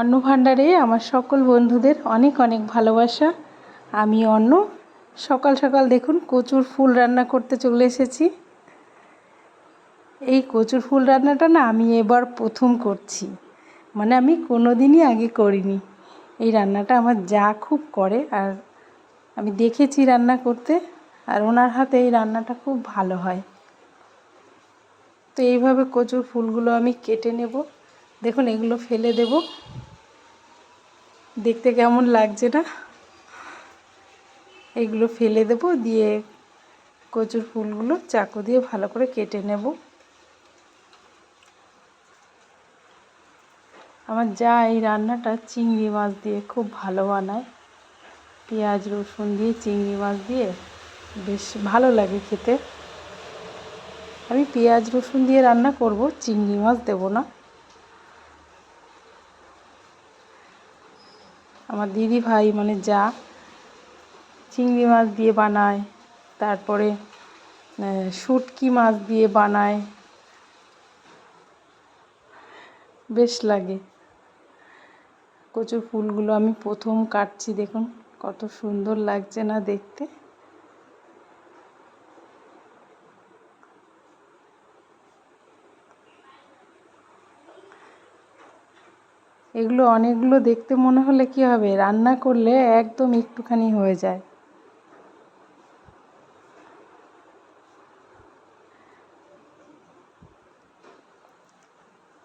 অন্ন ভাণ্ডারে আমার সকল বন্ধুদের অনেক অনেক ভালোবাসা। আমি অন্ন। সকাল সকাল দেখুন কচুর ফুল রান্না করতে চলে এসেছি। এই কচুর ফুল রান্নাটা না আমি এবার প্রথম করছি। মানে আমি কোনো দিনই আগে করিনি। এই রান্নাটা আমার যা খুব করে আর আমি দেখেছি রান্না করতে আর ওনার হাতে এই রান্নাটা খুব ভালো হয়। তো এইভাবে কচুর ফুলগুলো আমি কেটে নেব। দেখুন এগুলো ফেলে দেব। দেখতে কেমন লাগছে না? এগুলো ফেলে দেব, দিয়ে কচুর ফুলগুলো চাকু দিয়ে ভালো করে কেটে নেব। আমার যা এই রান্নাটা চিংড়ি মাছ দিয়ে খুব ভালো বানায়। পেঁয়াজ, রসুন দিয়ে চিংড়ি মাছ দিয়ে বেশ ভালো লাগে খেতে। আমি পেঁয়াজ, রসুন দিয়ে রান্না করব, চিংড়ি মাছ দেব না। আমার দিদি ভাই মানে যা, চিংড়ি মাছ দিয়ে বানায়, তারপরে শুটকি মাছ দিয়ে বানায়। বেশ লাগে। কচুর ফুলগুলো আমি প্রথম কাটছি, দেখুন কত সুন্দর লাগছে না দেখতে। এগুলো অনেকগুলো দেখতে মনে হলে কি হবে? রান্না করলে একদম একটুখানি হয়ে যায়।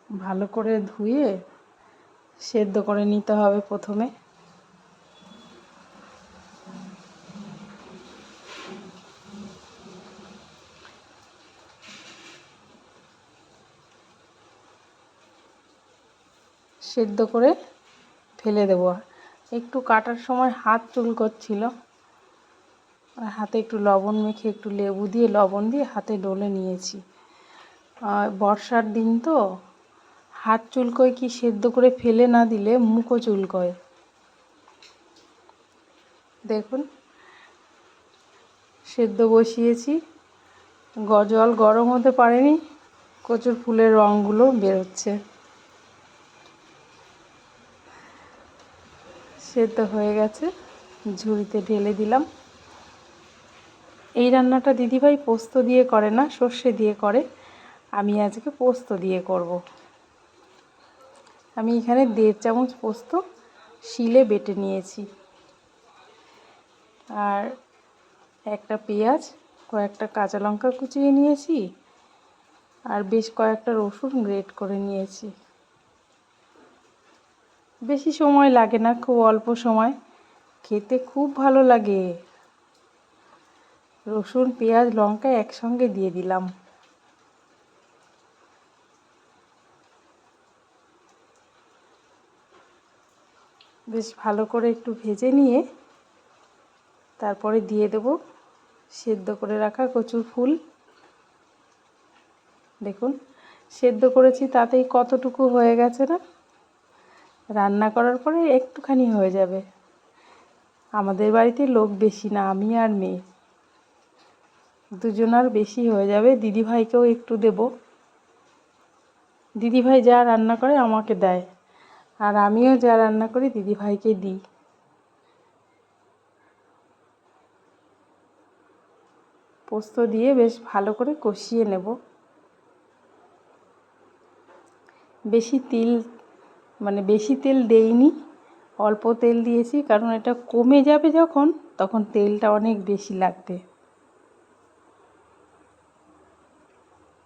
ভালো করে ধুয়ে সেদ্ধ করে নিতে হবে প্রথমে। সেদ্ধ করে ফেলে দেবো। একটু কাটার সময় হাত চুল করছিল। হাতে একটু লবণ মেখে একটু লেবু দিয়ে, লবণ দিয়ে হাতে ডলে নিয়েছি। বর্ষার দিন তো, হাত চুলকোয় কি সেদ্ধ করে ফেলে না দিলে মুখও চুলকোয় দেখুন, সেদ্ধ বসিয়েছি। জল গরম হতে পারেনি, কচুর ফুলের রঙগুলো বেরোচ্ছে। সেদ্ধ হয়ে গেছে। ঝুড়িতে ঢেলে দিলাম। এই রান্নাটা দিদিভাই পোস্ত দিয়ে করে না, সর্ষে দিয়ে করে। আমি আজকে পোস্ত দিয়ে করব। আমি এখানে দেড় চামচ পোস্ত শিলে বেটে নিয়েছি। আর একটা পেঁয়াজ, কয়েকটা কাঁচা লঙ্কা কুচিয়ে নিয়েছি। আর বেশ কয়েকটা রসুন গ্রেট করে নিয়েছি। বেশি সময় লাগে না, খুব অল্প সময়। খেতে খুব ভালো লাগে। রসুন, পেঁয়াজ, লঙ্কা একসঙ্গে দিয়ে দিলাম। বেশ ভালো করে একটু ভেজে নিয়ে তারপরে দিয়ে দেব সেদ্ধ করে রাখা কচুর ফুল। দেখুন, সেদ্ধ করেছি তাতেই কতটুকু হয়ে গেছে না? রান্না করার পরে একটুখানি হয়ে যাবে। আমাদের বাড়িতে লোক বেশি না, আমি আর মেয়ে। দুজনার বেশি হয়ে যাবে, দিদিভাইকেও একটু দেব। দিদিভাই যা রান্না করে আমাকে দেয়, আর আমিও যা রান্না করি দিদিভাইকে দিই। পোস্ত দিয়ে বেশ ভালো করে কষিয়ে নেব। বেশি তিল মানে বেশি তেল দেইনি, অল্প তেল দিয়েছি, কারণ এটা কমে যাবে যখন, তখন তেলটা অনেক বেশি লাগবে।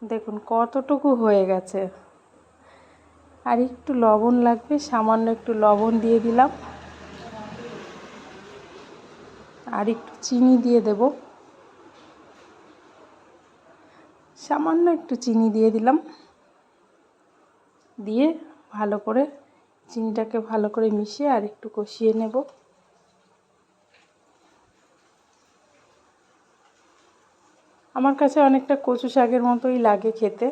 দেখুন কতটুকু হয়ে গেছে। আর একটু লবণ লাগবে, সামান্য একটু লবণ দিয়ে দিলাম। আর একটু চিনি দিয়ে দেব। সামান্য একটু চিনি দিয়ে দিলাম। দিয়ে ভালো করে চিনিটাকে ভালো করে মিশিয়ে আর একটু কষিয়ে নেব। আমার কাছে অনেকটা কচু শাকের মতোই লাগে খেতে।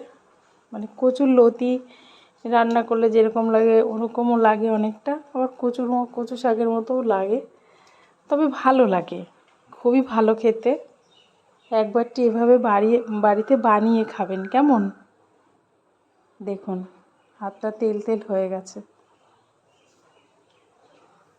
মানে কচুর লতি রান্না করলে যেরকম লাগে, ওরকমও লাগে অনেকটা। আবার কচুর কচু শাকের মতোও লাগে। তবে ভালো লাগে, খুবই ভালো খেতে। একবারটি এভাবে বাড়িয়ে, বাড়িতে বানিয়ে খাবেন, কেমন? দেখুন, হাতটা তেল তেল হয়ে গেছে।